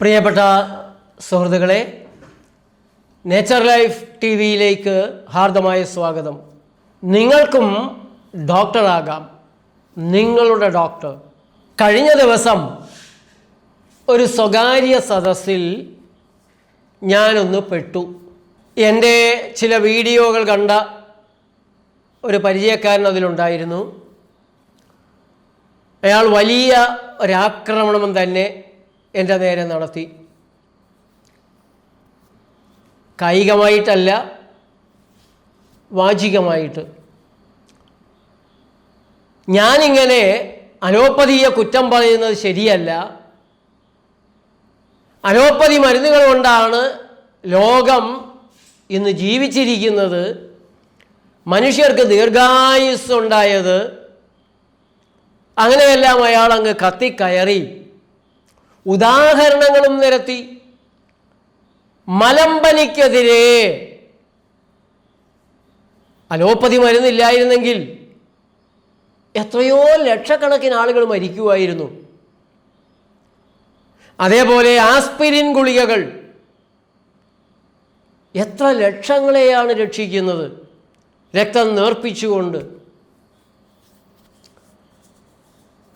പ്രിയപ്പെട്ട സുഹൃത്തുക്കളെ nature life T വിയിലേക്ക് ഹാർദമായ സ്വാഗതം. നിങ്ങൾക്കും ഡോക്ടറാകാം നിങ്ങളുടെ ഡോക്ടർ കഴിഞ്ഞ ദിവസം ഒരു സ്വകാര്യ സദസ്സിൽ ഞാനൊന്ന് പെട്ടു. എന്റെ ചില വീഡിയോകൾ കണ്ട ഒരു പരിചയക്കാരൻ അതിലുണ്ടായിരുന്നു. അയാൾ വലിയ ഒരാക്രമണം തന്നെ എന്റെ നേരെ നടത്തി. കായികമായിട്ടല്ല വാചികമായിട്ട്. ഞാനിങ്ങനെ അലോപ്പതിയെ കുറ്റം പറയുന്നത് ശരിയല്ല. അലോപ്പതി മരുന്നുകൾ കൊണ്ടാണ് ലോകം ഇന്ന് ജീവിച്ചിരിക്കുന്നത്. മനുഷ്യർക്ക് ദീർഘായുസ് ഉണ്ടായത് അങ്ങനെയെല്ലാം അയാൾ അങ്ങ് കത്തിക്കയറി ഉദാഹരണങ്ങളും നിരത്തി. മലമ്പനിക്കെതിരെ അലോപ്പതി മരുന്നില്ലായിരുന്നെങ്കിൽ എത്രയോ ലക്ഷക്കണക്കിന് ആളുകൾ മരിക്കുമായിരുന്നു അതേപോലെ ആസ്പിരിൻ ഗുളികകൾ. എത്ര ലക്ഷങ്ങളെയാണ് രക്ഷിക്കുന്നത്? രക്തം നേർപ്പിച്ചുകൊണ്ട്.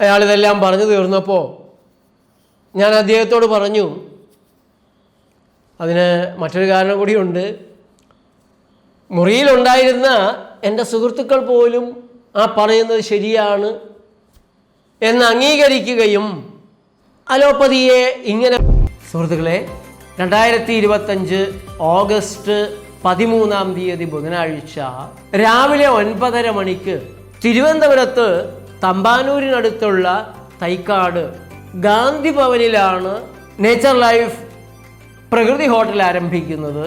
അയാളിതെല്ലാം പറഞ്ഞു തീർന്നപ്പോൾ ഞാൻ അദ്ദേഹത്തോട് പറഞ്ഞു അതിന് മറ്റൊരു കാരണം കൂടിയുണ്ട്. മുറിയിലുണ്ടായിരുന്ന എന്റെ സുഹൃത്തുക്കൾ പോലും ആ പറയുന്നത് ശരിയാണ് എന്ന് അംഗീകരിക്കുകയും അലോപ്പതിയെ ഇങ്ങനെ സുഹൃത്തുക്കളെ രണ്ടായിരത്തി ഇരുപത്തഞ്ച് ഓഗസ്റ്റ് പതിമൂന്നാം തീയതി ബുധനാഴ്ച രാവിലെ ഒൻപതര മണിക്ക് തിരുവനന്തപുരത്ത് തമ്പാനൂരിനടുത്തുള്ള തൈക്കാട് ഗാന്ധി ഭവനിലാണ് നേച്ചർ ലൈഫ് പ്രകൃതി ഹോട്ടൽ ആരംഭിക്കുന്നത്.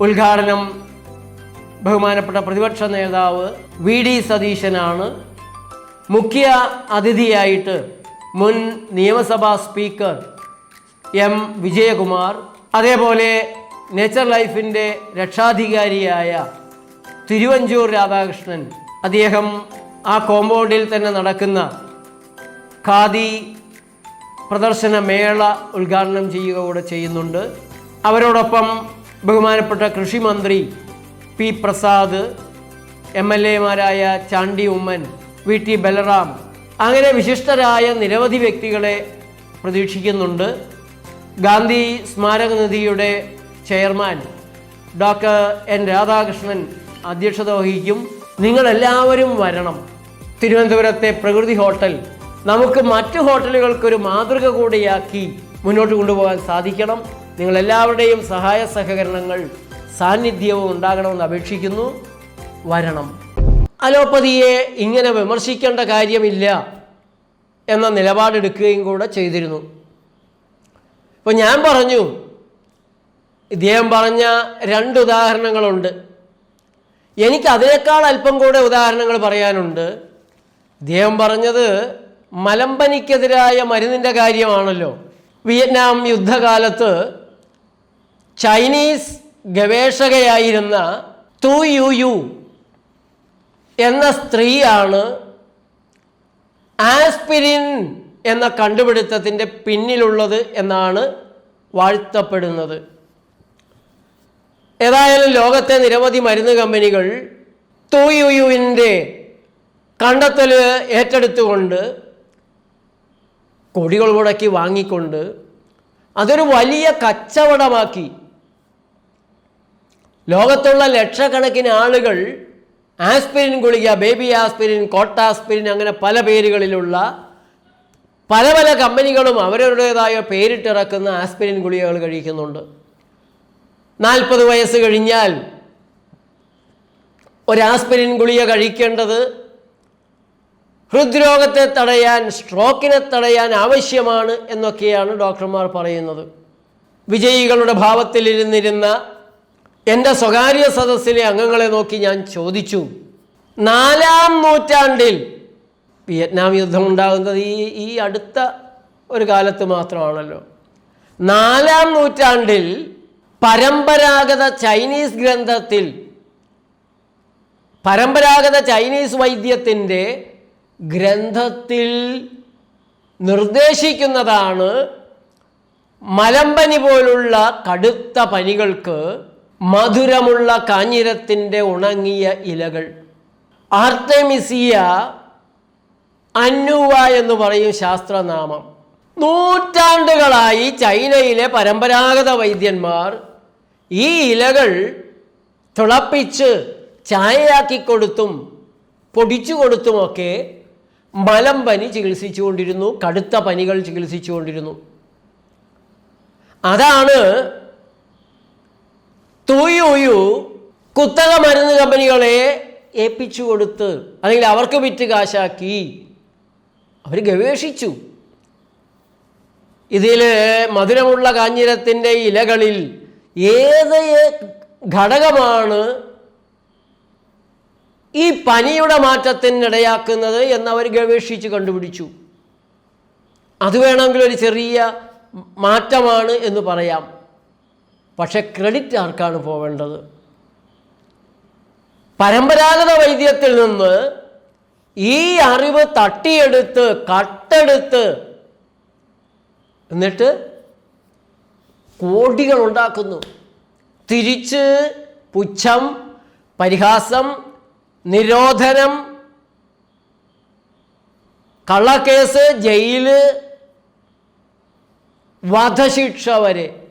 ഉദ്ഘാടനം ബഹുമാനപ്പെട്ട പ്രതിപക്ഷ നേതാവ് വി ഡി സതീശനാണ്. മുഖ്യ അതിഥിയായിട്ട് മുൻ നിയമസഭാ സ്പീക്കർ എം വിജയകുമാർ അതേപോലെ നേച്ചർ ലൈഫിന്റെ രക്ഷാധികാരിയായ തിരുവഞ്ചൂർ രാധാകൃഷ്ണൻ അദ്ദേഹം ആ കോമ്പൗണ്ടിൽ തന്നെ നടക്കുന്ന ഖാദി പ്രദർശന മേള ഉദ്ഘാടനം ചെയ്യുക കൂടെ ചെയ്യുന്നുണ്ട്. അവരോടൊപ്പം ബഹുമാനപ്പെട്ട കൃഷിമന്ത്രി പി പ്രസാദ് എം എൽ എമാരായ ചാണ്ടി ഉമ്മൻ വി ടി ബലറാം അങ്ങനെ വിശിഷ്ടരായ നിരവധി വ്യക്തികളെ പ്രതീക്ഷിക്കുന്നുണ്ട്. ഗാന്ധി സ്മാരക നിധിയുടെ ചെയർമാൻ ഡോക്ടർ എൻ രാധാകൃഷ്ണൻ അധ്യക്ഷത വഹിക്കും. നിങ്ങളെല്ലാവരും വരണം. തിരുവനന്തപുരത്തെ പ്രകൃതി ഹോട്ടൽ നമുക്ക് മറ്റു ഹോട്ടലുകൾക്കൊരു മാതൃക കൂടിയാക്കി മുന്നോട്ട് കൊണ്ടുപോകാൻ സാധിക്കണം. നിങ്ങളെല്ലാവരുടെയും സഹായ സഹകരണങ്ങൾ സാന്നിധ്യവും ഉണ്ടാകണമെന്ന് അപേക്ഷിക്കുന്നു. വരണം. അലോപ്പതിയെ ഇങ്ങനെ വിമർശിക്കേണ്ട കാര്യമില്ല എന്ന നിലപാടെടുക്കുകയും കൂടെ ചെയ്തിരുന്നു. ഇപ്പോൾ ഞാൻ പറഞ്ഞു ഇദ്ദേഹം പറഞ്ഞ രണ്ട് ഉദാഹരണങ്ങളുണ്ട്. എനിക്ക് അതിനേക്കാൾ അല്പം കൂടെ ഉദാഹരണങ്ങൾ പറയാനുണ്ട്. ഇദ്ദേഹം പറഞ്ഞത് മലമ്പനിക്കെതിരായ മരുന്നിന്റെ കാര്യമാണല്ലോ. വിയറ്റ്നാം യുദ്ധകാലത്ത് ചൈനീസ് ഗവേഷകയായിരുന്ന തു യു യു എന്ന സ്ത്രീയാണ് ആസ്പിരിൻ എന്ന കണ്ടുപിടുത്തത്തിന്റെ പിന്നിലുള്ളത് എന്നാണ് വാഴ്ത്തപ്പെടുന്നത്. ഏതായാലും ലോകത്തെ നിരവധി മരുന്ന് കമ്പനികൾ തു യു യുവിന്റെ കണ്ടെത്തൽ ഏറ്റെടുത്തുകൊണ്ട് കോടികൾ മുടക്കി വാങ്ങിക്കൊണ്ട് അതൊരു വലിയ കച്ചവടമാക്കി. ലോകത്തുള്ള ലക്ഷക്കണക്കിന് ആളുകൾ ആസ്പിരിൻ ഗുളിക ബേബി ആസ്പിരിൻ കോട്ടാസ്പിരിൻ അങ്ങനെ പല പേരുകളിലുള്ള പല പല കമ്പനികളും അവരവരുടേതായ പേരിട്ടിറക്കുന്ന ആസ്പിരിൻ ഗുളികകൾ കഴിക്കുന്നുണ്ട്. നാൽപ്പത് വയസ്സ് കഴിഞ്ഞാൽ ഒരു ആസ്പിരിൻ ഗുളിക കഴിക്കേണ്ടത് ഹൃദ്രോഗത്തെ തടയാൻ സ്ട്രോക്കിനെ തടയാൻ ആവശ്യമാണ് എന്നൊക്കെയാണ് ഡോക്ടർമാർ പറയുന്നത്. വിജയികളുടെ ഭാവത്തിലിരുന്നിരുന്ന എന്റെ സ്വകാര്യ സദസ്സിലെ അംഗങ്ങളെ നോക്കി ഞാൻ ചോദിച്ചു നാലാം നൂറ്റാണ്ടിൽ വിയറ്റ്നാം യുദ്ധം ഉണ്ടാകുന്നത് ഈ ഈ അടുത്ത ഒരു കാലത്ത് മാത്രമാണല്ലോ. നാലാം നൂറ്റാണ്ടിൽ പരമ്പരാഗത ചൈനീസ് ഗ്രന്ഥത്തിൽ പരമ്പരാഗത ചൈനീസ് വൈദ്യത്തിന്റെ ഗ്രന്ഥത്തിൽ നിർദ്ദേശിക്കുന്നതാണ് മലമ്പനി പോലുള്ള കടുത്ത പനികൾക്ക് മധുരമുള്ള കാഞ്ഞിരത്തിന്റെ ഉണങ്ങിയ ഇലകൾ. ആർത്തമിസിയ അന്നുവ എന്ന് പറയും ശാസ്ത്രനാമം. നൂറ്റാണ്ടുകളായി ചൈനയിലെ പരമ്പരാഗത വൈദ്യന്മാർ ഈ ഇലകൾ തിളപ്പിച്ച് ചായയാക്കി കൊടുത്തും പൊടിച്ചു കൊടുത്തുമൊക്കെ മലമ്പനി ചികിത്സിച്ചുകൊണ്ടിരുന്നു കടുത്ത പനികൾ ചികിത്സിച്ചുകൊണ്ടിരുന്നു. അതാണ് തൂയൂയു കുത്തക മരുന്ന് കമ്പനികളെ ഏൽപ്പിച്ചു കൊടുത്ത് അല്ലെങ്കിൽ അവർക്ക് വിറ്റ് കാശാക്കി. അവർ ഗവേഷിച്ചു. ഇതിൽ മധുരമുള്ള കാഞ്ഞിരത്തിന്റെ ഇലകളിൽ ഏത് ഘടകമാണ് ഈ പനിയുടെ മാറ്റത്തിനിടയാക്കുന്നത് എന്നവർ ഗവേഷിച്ച് കണ്ടുപിടിച്ചു. അത് വേണമെങ്കിൽ ഒരു ചെറിയ മാറ്റമാണ് എന്ന് പറയാം. പക്ഷെ ക്രെഡിറ്റ് ആർക്കാണ് പോവേണ്ടത്? പരമ്പരാഗത വൈദ്യത്തിൽ നിന്ന് ഈ അറിവ് തട്ടിയെടുത്ത് കട്ടെടുത്ത് എന്നിട്ട് കോടികൾ ഉണ്ടാക്കുന്നു. തിരിച്ച് പുച്ഛം പരിഹാസം നിരോധനം. കള്ളക്കേസ് ജയിൽ വധശിക്ഷ വരെ.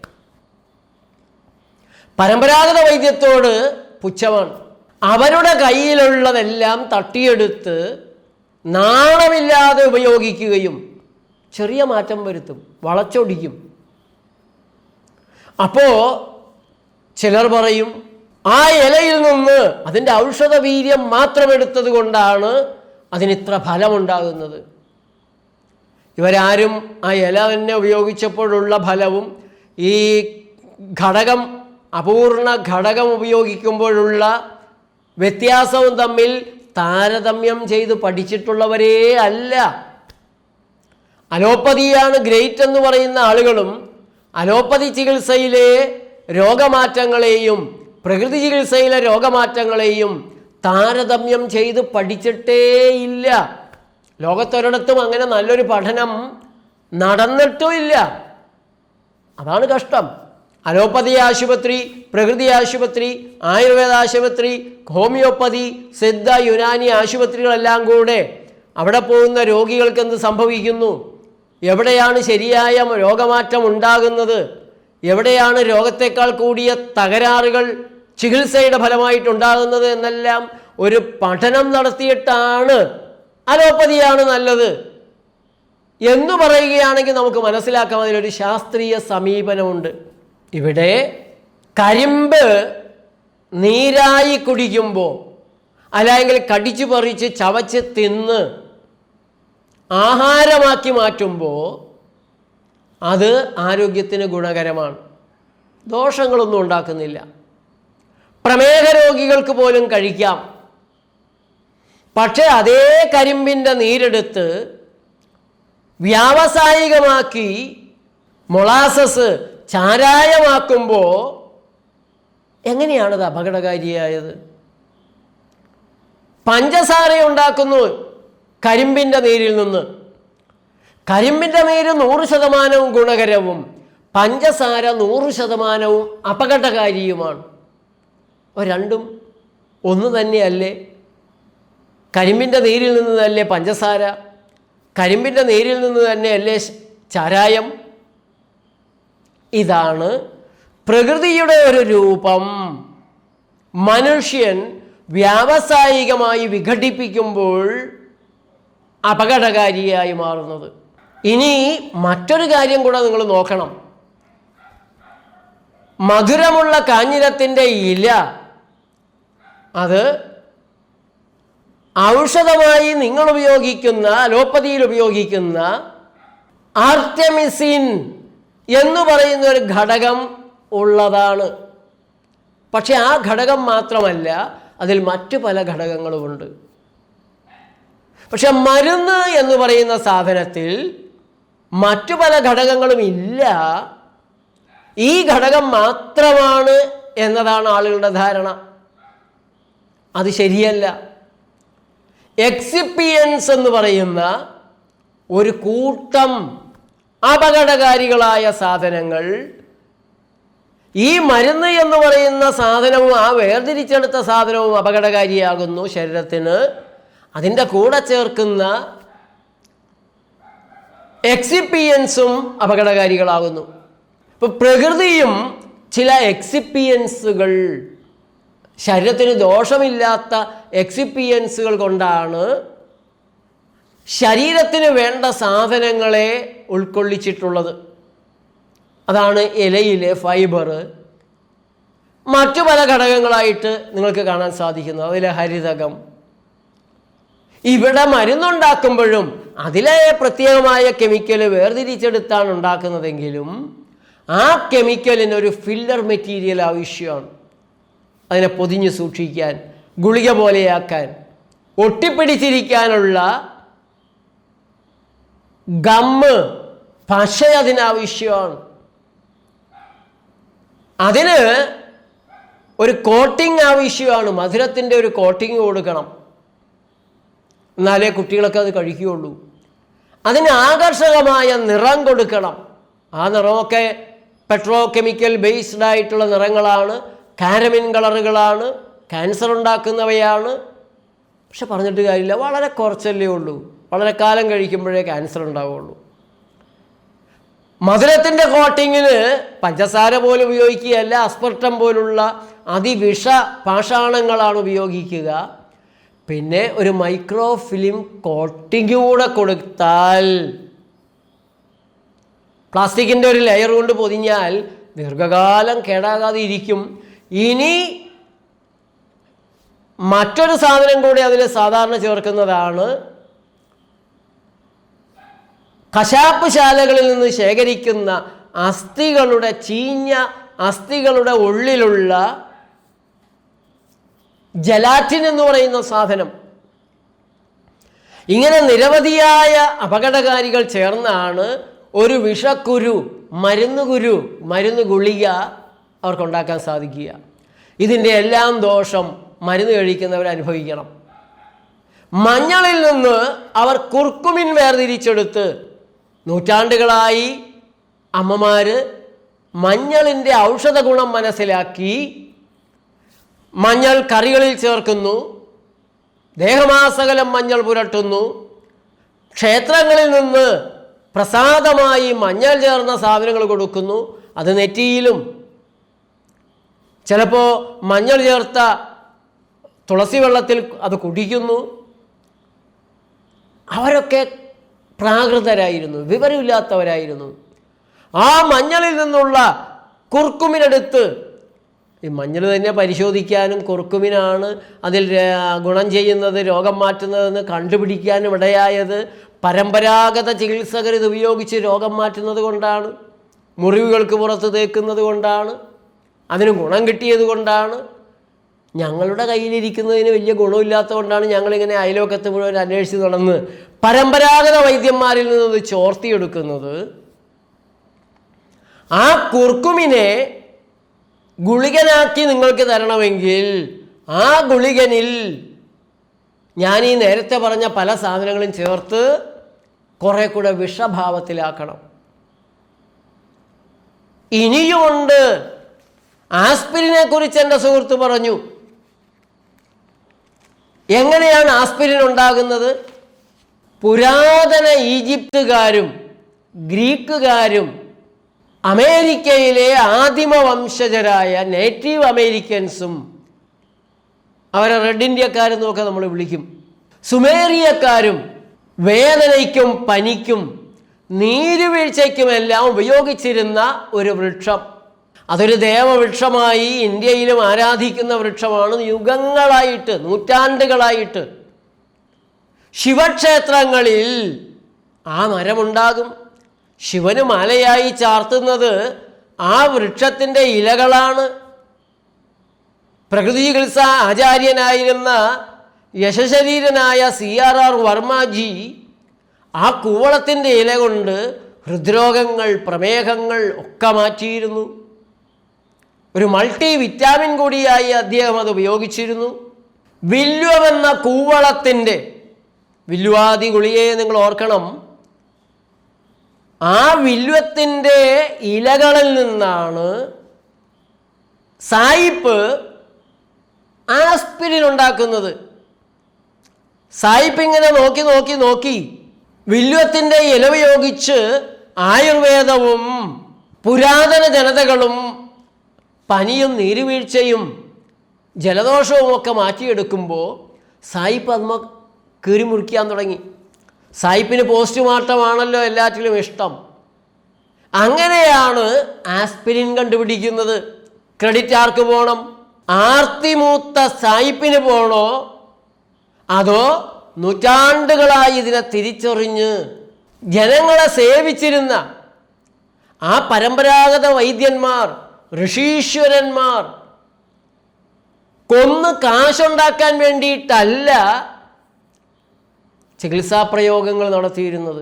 പരമ്പരാഗത വൈദ്യത്തോട് പുച്ഛമാണ്. അവരുടെ കയ്യിലുള്ളതെല്ലാം തട്ടിയെടുത്ത് നാണമില്ലാതെ ഉപയോഗിക്കുകയും ചെറിയ മാറ്റം വരുത്തും വളച്ചൊടിക്കും. അപ്പോൾ ചിലർ പറയും ആ ഇലയിൽ നിന്ന് അതിന്റെ ഔഷധ വീര്യം മാത്രം എടുത്തത് കൊണ്ടാണ് അതിനിത്ര ഫലമുണ്ടാകുന്നത്. ഇവരാരും ആ ഇല തന്നെ ഉപയോഗിച്ചപ്പോഴുള്ള ഫലവും ഈ ഘടകം അപൂർണ ഘടകം ഉപയോഗിക്കുമ്പോഴുള്ള വ്യത്യാസവും തമ്മിൽ താരതമ്യം ചെയ്ത് പഠിച്ചിട്ടുള്ളവരേ അല്ല. അലോപ്പതിയാണ് ഗ്രേറ്റ് എന്ന് പറയുന്ന ആളുകളും അലോപ്പതി ചികിത്സയിലെ രോഗമാറ്റങ്ങളെയും പ്രകൃതി ചികിത്സയിലെ രോഗമാറ്റങ്ങളെയും താരതമ്യം ചെയ്ത് പഠിച്ചിട്ടേയില്ല. ലോകത്തൊരിടത്തും അങ്ങനെ നല്ലൊരു പഠനം നടന്നിട്ടുമില്ല. അതാണ് കഷ്ടം. അലോപ്പതി ആശുപത്രി പ്രകൃതി ആശുപത്രി ആയുർവേദ ആശുപത്രി ഹോമിയോപ്പതി സിദ്ധ യുനാനി ആശുപത്രികളെല്ലാം കൂടെ അവിടെ പോകുന്ന രോഗികൾക്ക് എന്ത് സംഭവിക്കുന്നു? എവിടെയാണ് ശരിയായ രോഗമാറ്റം ഉണ്ടാകുന്നത് എവിടെയാണ് രോഗത്തെക്കാൾ കൂടിയ തകരാറുകൾ ചികിത്സയുടെ ഫലമായിട്ടുണ്ടാകുന്നത് എന്നെല്ലാം ഒരു പഠനം നടത്തിയിട്ടാണ്. അലോപ്പതിയാണ് നല്ലത്. എന്ന് പറയുകയാണെങ്കിൽ നമുക്ക് മനസ്സിലാക്കാം അതിലൊരു ശാസ്ത്രീയ സമീപനമുണ്ട്. ഇവിടെ കരിമ്പ് നീരായി കുടിക്കുമ്പോൾ അല്ലെങ്കിൽ കടിച്ചു പറിച്ച് ചവച്ച് തിന്ന് ആഹാരമാക്കി മാറ്റുമ്പോൾ അത് ആരോഗ്യത്തിന് ഗുണകരമാണ്. ദോഷങ്ങളൊന്നും ഉണ്ടാക്കുന്നില്ല. പ്രമേഹ രോഗികൾക്ക് പോലും കഴിക്കാം. പക്ഷേ അതേ കരിമ്പിന്റെ നീരെടുത്ത് വ്യാവസായികമാക്കി മൊളാസസ് ചാരായമാക്കുമ്പോൾ എങ്ങനെയാണത് അപകടകാരിയായത്? പഞ്ചസാര ഉണ്ടാക്കുന്നു കരിമ്പിന്റെ നീരിൽ നിന്ന്. കരിമ്പിന്റെ നീര് നൂറ് ശതമാനവും ഗുണകരവും പഞ്ചസാര നൂറ് ശതമാനവും അപകടകാരിയുമാണ്. അപ്പോൾ രണ്ടും ഒന്ന് തന്നെയല്ലേ? കരിമ്പിന്റെ നീരിൽ നിന്ന് തന്നെ പഞ്ചസാര? കരിമ്പിന്റെ നീരിൽ നിന്ന് തന്നെയല്ലേ ചാരായം? ഇതാണ് പ്രകൃതിയുടെ ഒരു രൂപം. മനുഷ്യൻ വ്യാവസായികമായി വിഘടിപ്പിക്കുമ്പോൾ അപകടകാരിയായി മാറുന്നത്. ഇനി മറ്റൊരു കാര്യം കൂടെ നിങ്ങൾ നോക്കണം. മധുരമുള്ള കാഞ്ഞിരത്തിന്റെ ഇല അത് ഔഷധമായി നിങ്ങൾ ഉപയോഗിക്കുന്ന അലോപ്പതിയിൽ ഉപയോഗിക്കുന്ന ആർട്ടമിസിൻ എന്ന് പറയുന്ന ഒരു ഘടകം ഉള്ളതാണ്. പക്ഷെ ആ ഘടകം മാത്രമല്ല അതിൽ മറ്റു പല ഘടകങ്ങളുമുണ്ട്. പക്ഷെ മരുന്ന് എന്ന് പറയുന്ന സാധനത്തിൽ മറ്റു പല ഘടകങ്ങളും ഇല്ല. ഈ ഘടകം മാത്രമാണ് എന്നതാണ് ആളുകളുടെ ധാരണ. അത് ശരിയല്ല. എക്സിപ്പിയൻസ് എന്ന് പറയുന്ന ഒരു കൂട്ടം അപകടകാരികളായ സാധനങ്ങൾ ഈ മരുന്ന് എന്ന് പറയുന്ന സാധനവും ആ വേർതിരിച്ചെടുത്ത സാധനവും അപകടകാരിയാകുന്നു ശരീരത്തിന്. അതിന്റെ കൂടെ ചേർക്കുന്ന എക്സിപ്പിയൻസും അപകടകാരികളാകുന്നു. ഇപ്പം പ്രകൃതിയും ചില എക്സിപ്പിയൻസുകൾ ശരീരത്തിന് ദോഷമില്ലാത്ത എക്സിപ്പിയൻസുകൾ കൊണ്ടാണ് ശരീരത്തിന് വേണ്ട സാധനങ്ങളെ ഉൾക്കൊള്ളിച്ചിട്ടുള്ളത്. അതാണ് ഇലയിലെ ഫൈബർ. മറ്റു പല ഘടകങ്ങളായിട്ട് നിങ്ങൾക്ക് കാണാൻ സാധിക്കുന്നു. അതിലെ ഹരിതകം. ഇവിടെ മരുന്നുണ്ടാക്കുമ്പോഴും അതിലെ പ്രത്യേകമായ കെമിക്കൽ വേർതിരിച്ചെടുത്താണ് ഉണ്ടാക്കുന്നതെങ്കിലും ആ കെമിക്കലിന് ഒരു ഫില്ലർ മെറ്റീരിയൽ ആവശ്യമാണ്. അതിനെ പൊതിഞ്ഞ് സൂക്ഷിക്കാൻ ഗുളിക പോലെയാക്കാൻ ഒട്ടിപ്പിടിച്ചിരിക്കാനുള്ള ഗമ്മ് പശ അതിനാവശ്യമാണ്. അതിന് ഒരു കോട്ടിംഗ് ആവശ്യമാണ്. മധുരത്തിന്റെ ഒരു കോട്ടിംഗ് കൊടുക്കണം. എന്നാലേ കുട്ടികളൊക്കെ അത് കഴിക്കുകയുള്ളൂ. അതിന് ആകർഷകമായ നിറം കൊടുക്കണം. ആ നിറമൊക്കെ പെട്രോ കെമിക്കൽ ബേസ്ഡ് ആയിട്ടുള്ള നിറങ്ങളാണ് കാരമിൻ കളറുകളാണ് ക്യാൻസർ ഉണ്ടാക്കുന്നവയാണ്. പക്ഷെ പറഞ്ഞിട്ട് കാര്യമില്ല വളരെ കുറച്ചല്ലേ ഉള്ളൂ. വളരെ കാലം കഴിക്കുമ്പോഴേ ക്യാൻസർ ഉണ്ടാവുള്ളൂ. മധുരത്തിന്റെ കോട്ടിങ്ങിന് പഞ്ചസാര പോലും ഉപയോഗിക്കുകയല്ല അസ്പർട്ടം പോലുള്ള അതിവിഷ പാഷാണങ്ങളാണ് ഉപയോഗിക്കുക. പിന്നെ ഒരു മൈക്രോ ഫിലിം കോട്ടിംഗ് കൂടെ കൊടുത്താൽ പ്ലാസ്റ്റിക്കിന്റെ ഒരു ലെയർ കൊണ്ട് പൊതിഞ്ഞാൽ ദീർഘകാലം കേടാകാതെ ഇരിക്കും. ഇനി മറ്റൊരു സാധനം കൂടി അതിൽ സാധാരണ ചേർക്കുന്നതാണ് കശാപ്പ് ശാലകളിൽ നിന്ന് ശേഖരിക്കുന്ന അസ്ഥികളുടെ ചീഞ്ഞ അസ്ഥികളുടെ ഉള്ളിലുള്ള ജലാറ്റിൻ എന്ന് പറയുന്ന സാധനം. ഇങ്ങനെ നിരവധിയായ അപകടകാരികൾ ചേർന്നാണ് ഒരു വിഷക്കുരു മരുന്ന് കുരു മരുന്ന് ഗുളിക അവർക്കുണ്ടാക്കാൻ സാധിക്കുക. ഇതിന്റെ എല്ലാം ദോഷം മരുന്ന് കഴിക്കുന്നവർ അനുഭവിക്കണം. മഞ്ഞളിൽ നിന്ന് അവർ കുർക്കുമിൻ വേർതിരിച്ചെടുത്ത് നൂറ്റാണ്ടുകളായി അമ്മമാർ മഞ്ഞളിന്റെ ഔഷധ ഗുണം മനസ്സിലാക്കി മഞ്ഞൾ കറികളിൽ ചേർക്കുന്നു ദേഹമാസകലം മഞ്ഞൾ പുരട്ടുന്നു ക്ഷേത്രങ്ങളിൽ നിന്ന് പ്രസാദമായി മഞ്ഞൾ ചേർന്ന സാധനങ്ങൾ കൊടുക്കുന്നു അത് നെറ്റിയിലും ചിലപ്പോൾ മഞ്ഞൾ ചേർത്ത തുളസി വെള്ളത്തിൽ അത് കുടിക്കുന്നു. അവരൊക്കെ പ്രാകൃതരായിരുന്നു വിവരമില്ലാത്തവരായിരുന്നു. ആ മഞ്ഞളിൽ നിന്നുള്ള കുർക്കുമിനെടുത്ത് ഈ മഞ്ഞൾ തന്നെ പരിശോധിക്കാനും കുർക്കുമിനാണ് അതിൽ ഗുണം ചെയ്യുന്നത് രോഗം മാറ്റുന്നതെന്ന് കണ്ടുപിടിക്കാനും ഇടയായത്. പരമ്പരാഗത ചികിത്സകർ ഇത് ഉപയോഗിച്ച് രോഗം മാറ്റുന്നത് കൊണ്ടാണ് മുറിവുകൾക്ക് പുറത്ത് തേക്കുന്നത് കൊണ്ടാണ്. അതിന് ഗുണം കിട്ടിയത് കൊണ്ടാണ് ഞങ്ങളുടെ കയ്യിലിരിക്കുന്നതിന് വലിയ ഗുണമില്ലാത്തതുകൊണ്ടാണ് ഞങ്ങളിങ്ങനെ അയലോക്കത്ത് മുഴുവൻ അന്വേഷിച്ച് നടന്ന് പരമ്പരാഗത വൈദ്യന്മാരിൽ നിന്ന് ഇത് ചോർത്തിയെടുക്കുന്നത്. ആ കുർക്കുമിനെ ഗുളികനാക്കി നിങ്ങൾക്ക് തരണമെങ്കിൽ ആ ഗുളികനിൽ ഞാൻ ഈ നേരത്തെ പറഞ്ഞ പല സാധനങ്ങളും ചേർത്ത് കുറെ കൂടെ വിഷഭാവത്തിലാക്കണം. ഇനിയുമുണ്ട് ആസ്പിരിനെ കുറിച്ച് എന്റെ സുഹൃത്ത് പറഞ്ഞു. എങ്ങനെയാണ് ആസ്പിരിൻ ഉണ്ടാകുന്നത്? പുരാതന ഈജിപ്തുകാരും ഗ്രീക്കുകാരും അമേരിക്കയിലെ ആദിമ വംശജരായ നേറ്റീവ് അമേരിക്കൻസും അവരെ റെഡ് ഇന്ത്യക്കാരെന്നൊക്കെ നമ്മൾ വിളിക്കും. സുമേറിയക്കാരും വേദനയ്ക്കും പനിക്കും നീരുവീഴ്ചയ്ക്കുമെല്ലാം ഉപയോഗിച്ചിരുന്ന ഒരു വൃക്ഷം. അതൊരു ദേവവൃക്ഷമായി ഇന്ത്യയിലും ആരാധിക്കുന്ന വൃക്ഷമാണ്. യുഗങ്ങളായിട്ട് നൂറ്റാണ്ടുകളായിട്ട് ശിവക്ഷേത്രങ്ങളിൽ ആ മരമുണ്ടാകും. ശിവന് മാലയായി ചാർത്തുന്നത് ആ വൃക്ഷത്തിന്റെ ഇലകളാണ്. പ്രകൃതി ചികിത്സ ആചാര്യനായിരുന്ന യശശരീരനായ സി ആർ ആർ വർമ്മജി ആ കൂവളത്തിന്റെ ഇല കൊണ്ട് ഹൃദ്രോഗങ്ങൾ പ്രമേഹങ്ങൾ ഒക്കെ മാറ്റിയിരുന്നു. ഒരു മൾട്ടി വിറ്റാമിൻ കൂടിയായി അദ്ദേഹം അത് ഉപയോഗിച്ചിരുന്നു. വില്ലുവെന്ന കൂവളത്തിന്റെ വില്ലുവാദി ഗുളിയെ നിങ്ങൾ ഓർക്കണം. ആ വില്വത്തിന്റെ ഇലകളിൽ നിന്നാണ് സായിപ്പ് ആസ്പിരിൻ ഉണ്ടാക്കുന്നത്. സായിപ്പ് ഇങ്ങനെ നോക്കി നോക്കി നോക്കി വില്വത്തിന്റെ ഇല ഉപയോഗിച്ച് ആയുർവേദവും പുരാതന ജനതകളും പനിയും നീരുവീഴ്ചയും ജലദോഷവും ഒക്കെ മാറ്റിയെടുക്കുമ്പോൾ സായിപ്പ് അതിമ കീറി മുറിക്കാൻ തുടങ്ങി. സായിപ്പിന് പോസ്റ്റ്മോർട്ടമാണല്ലോ എല്ലാറ്റിലും ഇഷ്ടം. അങ്ങനെയാണ് ആസ്പിരിൻ കണ്ടുപിടിക്കുന്നത്. ക്രെഡിറ്റ് ആർക്ക് പോകണം ആർത്തിമൂത്ത സായിപ്പിന് പോണോ? അതോ നൂറ്റാണ്ടുകളായി ഇതിനെ തിരിച്ചറിഞ്ഞ് ജനങ്ങളെ സേവിച്ചിരുന്ന ആ പരമ്പരാഗത വൈദ്യന്മാർ ഋഷീശ്വരന്മാർ കൊന്ന് കാശുണ്ടാക്കാൻ വേണ്ടിയിട്ടല്ല ചികിത്സാ പ്രയോഗങ്ങൾ നടത്തിയിരുന്നത്.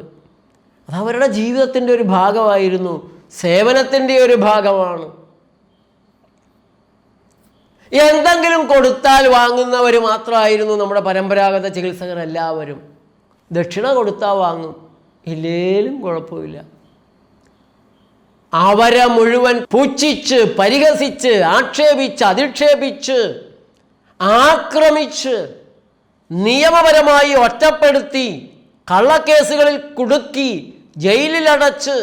അത് അവരുടെ ജീവിതത്തിന്റെ ഒരു ഭാഗമായിരുന്നു. സേവനത്തിന്റെ ഒരു ഭാഗമാണ്. എന്തെങ്കിലും കൊടുത്താൽ വാങ്ങുന്നവർ മാത്രമായിരുന്നു നമ്മുടെ പരമ്പരാഗത ചികിത്സകർ എല്ലാവരും ദക്ഷിണ കൊടുത്താൽ വാങ്ങും. ഇല്ലേലും കുഴപ്പമില്ല. അവരെ മുഴുവൻ പുച്ഛിച്ച് പരിഹസിച്ച് ആക്ഷേപിച്ച് അധിക്ഷേപിച്ച് ആക്രമിച്ച് നിയമപരമായി ഒറ്റപ്പെടുത്തി കള്ളക്കേസുകളിൽ കുടുക്കി ജയിലിലടച്ച്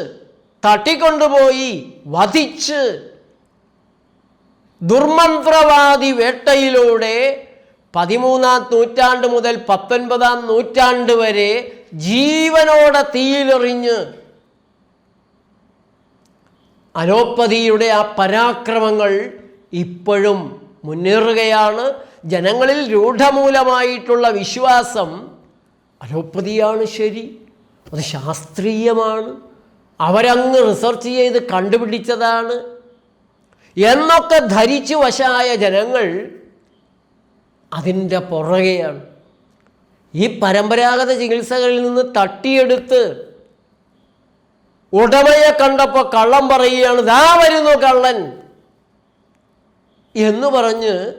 തട്ടിക്കൊണ്ടുപോയി വധിച്ച് ദുർമന്ത്രവാദി വേട്ടയിലൂടെ പതിമൂന്നാം നൂറ്റാണ്ട് മുതൽ പത്തൊൻപതാം നൂറ്റാണ്ട് വരെ ജീവനോടെ തീയിലെറിഞ്ഞ് അലോപ്പതിയുടെ ആ പരാക്രമങ്ങൾ ഇപ്പോഴും മുന്നേറുകയാണ്. ജനങ്ങളിൽ രൂഢമൂലമായിട്ടുള്ള വിശ്വാസം അലോപ്പതിയാണ് ശരി. അത് ശാസ്ത്രീയമാണ്. അവരങ്ങ് റിസർച്ച് ചെയ്ത് കണ്ടുപിടിച്ചതാണ്. എന്നൊക്കെ ധരിച്ചു വശായ ജനങ്ങൾ അതിന്റെ പുറകെയാണ്. ഈ പരമ്പരാഗത ചികിത്സകളിൽ നിന്ന് തട്ടിയെടുത്ത് ഉടമയെ കണ്ടപ്പോൾ കള്ളം പറയുകയാണ് ദാ വരുന്നു കള്ളൻ. എന്ന് പറഞ്ഞ്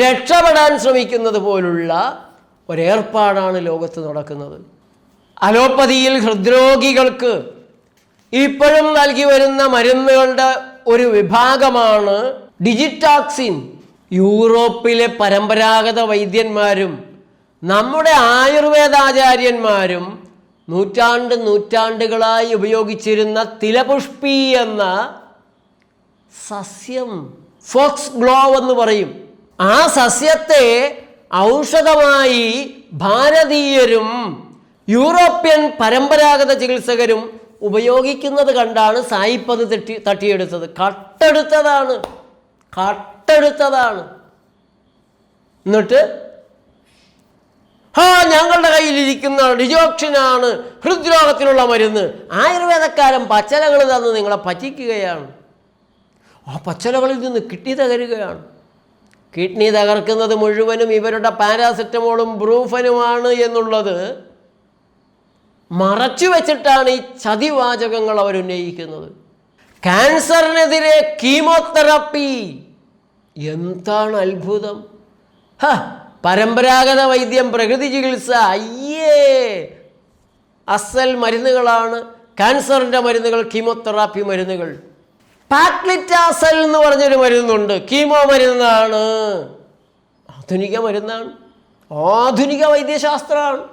രക്ഷപ്പെടാൻ ശ്രമിക്കുന്നത് പോലുള്ള ഒരേർപ്പാടാണ് ലോകത്ത് നടക്കുന്നത്. അലോപ്പതിയിൽ ഹൃദ്രോഗികൾക്ക് ഇപ്പോഴും നൽകി വരുന്ന മരുന്നുകളുടെ ഒരു വിഭാഗമാണ് ഡിജിറ്റാക്സിൻ. യൂറോപ്പിലെ പരമ്പരാഗത വൈദ്യന്മാരും നമ്മുടെ ആയുർവേദാചാര്യന്മാരും നൂറ്റാണ്ട് നൂറ്റാണ്ടുകളായി ഉപയോഗിച്ചിരുന്ന തിലപുഷ്പി എന്ന സസ്യം ഫോക്സ് ഗ്ലോ എന്ന് പറയും. ആ സസ്യത്തെ ഔഷധമായി ഭാരതീയരും യൂറോപ്യൻ പരമ്പരാഗത ചികിത്സകരും ഉപയോഗിക്കുന്നത് കണ്ടാണ് സായിപ്പത് തട്ടി തട്ടിയെടുത്തത്. കട്ടെടുത്തതാണ്. കട്ടെടുത്തതാണ്. എന്നിട്ട് ആ ഞങ്ങളുടെ കയ്യിലിരിക്കുന്ന ഡിജോക്ഷനാണ് ഹൃദ്രോഗത്തിനുള്ള മരുന്ന്. ആയുർവേദക്കാരൻ പച്ചലകൾ തന്ന് നിങ്ങളെ പറ്റിക്കുകയാണ്. ആ പച്ചലകളിൽ നിന്ന് കിഡ്നി തകരുകയാണ്. കിഡ്നി തകർക്കുന്നത് മുഴുവനും ഇവരുടെ പാരാസെറ്റമോളും ബ്രൂഫനുമാണ് എന്നുള്ളത് മറച്ചു വെച്ചിട്ടാണ് ഈ ചതിവാചകങ്ങൾ അവർ ഉന്നയിക്കുന്നത് ക്യാൻസറിനെതിരെ കീമോതെറാപ്പി. എന്താണ് അത്ഭുതം? ഹ പരമ്പരാഗത വൈദ്യം പ്രകൃതി ചികിത്സ അയ്യേ! അസൽ മരുന്നുകളാണ്. ക്യാൻസറിന്റെ മരുന്നുകൾ കീമോതെറാപ്പി മരുന്നുകൾ. പാക്ലിറ്റാസൽ എന്ന് പറഞ്ഞൊരു മരുന്നുണ്ട്. കീമോ മരുന്നാണ്. ആധുനിക മരുന്നാണ്. ആധുനിക വൈദ്യശാസ്ത്രമാണ്.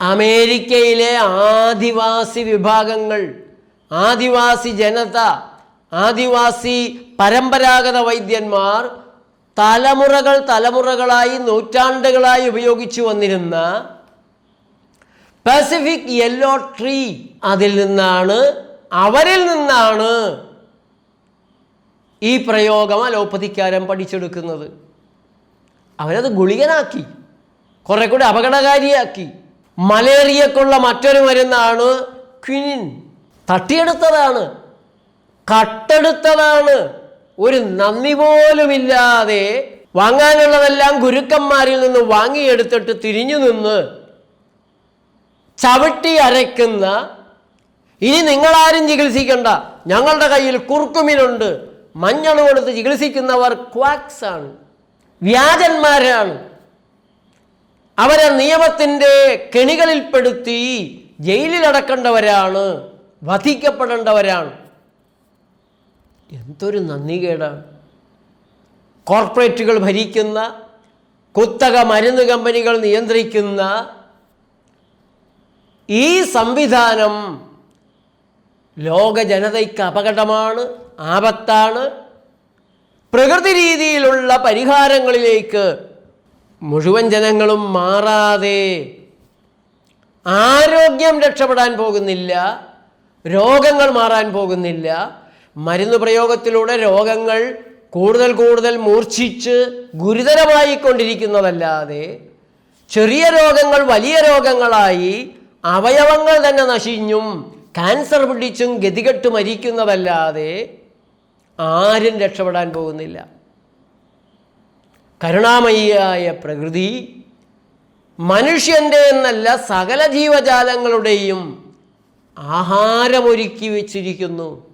അമേരിക്കയിലെ ആദിവാസി വിഭാഗങ്ങൾ ആദിവാസി ജനത ആദിവാസി പരമ്പരാഗത വൈദ്യന്മാർ തലമുറകൾ തലമുറകളായി നൂറ്റാണ്ടുകളായി ഉപയോഗിച്ചു വന്നിരുന്ന പസഫിക് യെല്ലോ ട്രീ അതിൽ നിന്നാണ് അവരിൽ നിന്നാണ് ഈ പ്രയോഗം അലോപ്പതിക്കാരൻ പഠിച്ചെടുക്കുന്നത്. അവരത് ഗുളികനാക്കി കുറെ കൂടി അപകടകാരിയാക്കി. മലേറിയക്കുള്ള മറ്റൊരു മരുന്നാണ് ക്വിനിൻ. തട്ടിയെടുത്തതാണ് കട്ടെടുത്തതാണ്. ഒരു നന്ദി പോലുമില്ലാതെ വാങ്ങാനുള്ളതെല്ലാം ഗുരുക്കന്മാരിൽ നിന്ന് വാങ്ങിയെടുത്തിട്ട് തിരിഞ്ഞു നിന്ന് ചവിട്ടി അരയ്ക്കുന്ന ഇനി നിങ്ങളാരും ചികിത്സിക്കണ്ട. ഞങ്ങളുടെ കയ്യിൽ കുർക്കുമിനുണ്ട് മഞ്ഞൾ കൊടുത്ത് ചികിത്സിക്കുന്നവർ ആണ് വ്യാജന്മാരാണ്. അവരെ നിയമത്തിന്റെ കെണികളിൽപ്പെടുത്തി ജയിലിലടക്കേണ്ടവരാണ് വധിക്കപ്പെടേണ്ടവരാണ്. എന്തൊരു നന്ദികേടാണ് കോർപ്പറേറ്റുകൾ ഭരിക്കുന്ന കുത്തക മരുന്ന് കമ്പനികൾ നിയന്ത്രിക്കുന്ന ഈ സംവിധാനം ലോക ജനതയ്ക്ക് അപകടമാണ് ആപത്താണ്. പ്രകൃതി രീതിയിലുള്ള പരിഹാരങ്ങളിലേക്ക് മുഴുവൻ ജനങ്ങളും മാറാതെ ആരോഗ്യം രക്ഷപ്പെടാൻ പോകുന്നില്ല രോഗങ്ങൾ മാറാൻ പോകുന്നില്ല. മരുന്ന് പ്രയോഗത്തിലൂടെ രോഗങ്ങൾ കൂടുതൽ കൂടുതൽ മൂർച്ഛിച്ച് ഗുരുതരമായിക്കൊണ്ടിരിക്കുന്നതല്ലാതെ ചെറിയ രോഗങ്ങൾ വലിയ രോഗങ്ങളായി അവയവങ്ങൾ തന്നെ നശിഞ്ഞും ക്യാൻസർ പിടിച്ചും ഗതികെട്ട് മരിക്കുന്നതല്ലാതെ ആരും രക്ഷപ്പെടാൻ പോകുന്നില്ല. കരുണാമയിയായ പ്രകൃതി മനുഷ്യന്റെ എന്നല്ല സകല ജീവജാലങ്ങളുടെയും ആഹാരമൊരുക്കി വച്ചിരിക്കുന്നു.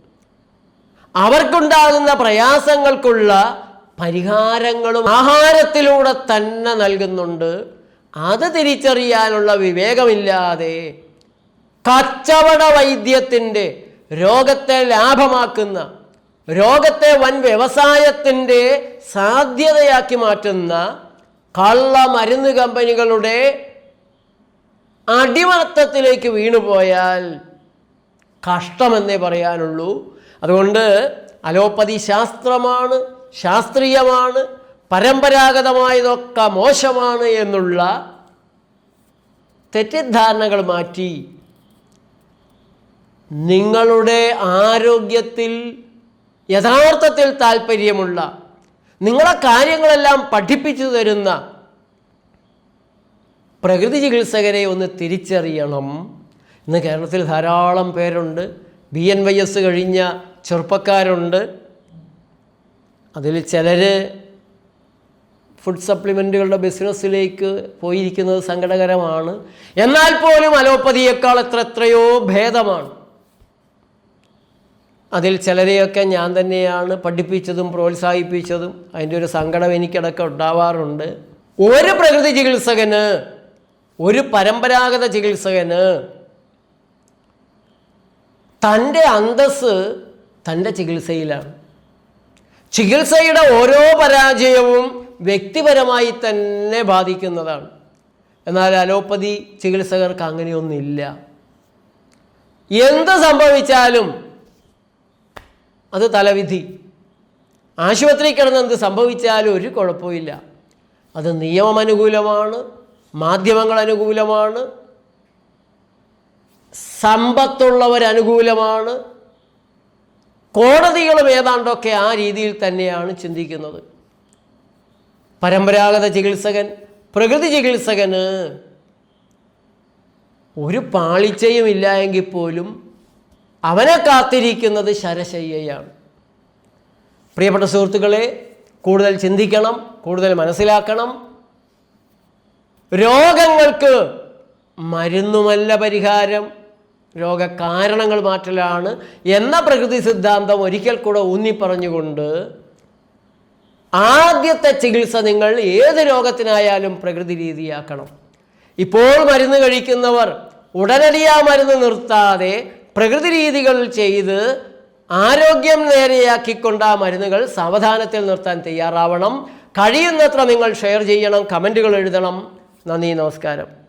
അവർക്കുണ്ടാകുന്ന പ്രയാസങ്ങൾക്കുള്ള പരിഹാരങ്ങളും ആഹാരത്തിലൂടെ തന്നെ നൽകുന്നുണ്ട്. അത് തിരിച്ചറിയാനുള്ള വിവേകമില്ലാതെ കച്ചവട വൈദ്യത്തിന്റെ രോഗത്തെ ലാഭമാക്കുന്ന രോഗത്തെ വൻ വ്യവസായത്തിന്റെ സാധ്യതയാക്കി മാറ്റുന്ന കള്ള മരുന്ന് കമ്പനികളുടെ അടിമത്തത്തിലേക്ക് വീണുപോയാൽ കഷ്ടമെന്നേ പറയാനുള്ളൂ. അതുകൊണ്ട് അലോപ്പതി ശാസ്ത്രമാണ് ശാസ്ത്രീയമാണ് പരമ്പരാഗതമായതൊക്കെ മോശമാണ് എന്നുള്ള തെറ്റിദ്ധാരണകൾ മാറ്റി നിങ്ങളുടെ ആരോഗ്യത്തിൽ യഥാർത്ഥത്തിൽ താല്പര്യമുള്ള നിങ്ങളെ കാര്യങ്ങളെല്ലാം പഠിപ്പിച്ചു തരുന്ന പ്രകൃതി ചികിത്സകരെ ഒന്ന് തിരിച്ചറിയണം. ഇന്ന് കേരളത്തിൽ ധാരാളം പേരുണ്ട്. ബി എൻ വൈ എസ് കഴിഞ്ഞ ചെറുപ്പക്കാരുണ്ട്. അതിൽ ചിലർ ഫുഡ് സപ്ലിമെന്റുകളുടെ ബിസിനസ്സിലേക്ക് പോയിരിക്കുന്നത് സങ്കടകരമാണ്. എന്നാൽ പോലും അലോപ്പതിയേക്കാൾ എത്ര എത്രയോ ഭേദമാണ്. അതിൽ ചിലരെയൊക്കെ ഞാൻ തന്നെയാണ് പഠിപ്പിച്ചതും പ്രോത്സാഹിപ്പിച്ചതും. അതിന്റെ ഒരു സങ്കടം എനിക്കിടയ്ക്ക് ഉണ്ടാവാറുണ്ട്. ഒരു പ്രകൃതി ചികിത്സകന് ഒരു പരമ്പരാഗത ചികിത്സകന് തന്റെ അന്തസ് തന്റെ ചികിത്സയിലാണ്. ചികിത്സയുടെ ഓരോ പരാജയവും വ്യക്തിപരമായി തന്നെ ബാധിക്കുന്നതാണ്. എന്നാൽ അലോപ്പതി ചികിത്സകർക്ക് അങ്ങനെയൊന്നുമില്ല. എന്ത് സംഭവിച്ചാലും അത് തലവിധി. ആശുപത്രി കിടന്ന് എന്ത് സംഭവിച്ചാലും ഒരു കുഴപ്പമില്ല അത് നിയമമനുകൂലമാണ് മാധ്യമങ്ങൾ അനുകൂലമാണ് സമ്പത്തുള്ളവർ അനുകൂലമാണ് കോടതികളും ഏതാണ്ടൊക്കെ ആ രീതിയിൽ തന്നെയാണ് ചിന്തിക്കുന്നത്. പരമ്പരാഗത ചികിത്സകൻ പ്രകൃതി ചികിത്സകന് ഒരു പാളിച്ചയും ഇല്ല എങ്കിൽ പോലും അവനെ കാത്തിരിക്കുന്നത് ശരശയ്യയാണ്. പ്രിയപ്പെട്ട സുഹൃത്തുക്കളെ കൂടുതൽ ചിന്തിക്കണം കൂടുതൽ മനസ്സിലാക്കണം. രോഗങ്ങൾക്ക് മരുന്നുമല്ല പരിഹാരം. രോഗകാരണങ്ങൾ മാറ്റലാണ് എന്ന പ്രകൃതി സിദ്ധാന്തം ഒരിക്കൽ കൂടെ ഊന്നി പറഞ്ഞുകൊണ്ട് ആദ്യത്തെ ചികിത്സ നിങ്ങൾ ഏത് രോഗത്തിനായാലും പ്രകൃതി രീതിയാക്കണം. ഇപ്പോൾ മരുന്ന് കഴിക്കുന്നവർ ഉടനടി ആ മരുന്ന് നിർത്താതെ പ്രകൃതി രീതികൾ ചെയ്ത് ആരോഗ്യം നേരെയാക്കിക്കൊണ്ട് ആ മരുന്നുകൾ സാവധാനത്തിൽ നിർത്താൻ തയ്യാറാവണം. കഴിയുന്നത്ര നിങ്ങൾ ഷെയർ ചെയ്യണം കമന്റുകൾ എഴുതണം. നന്ദി നമസ്കാരം.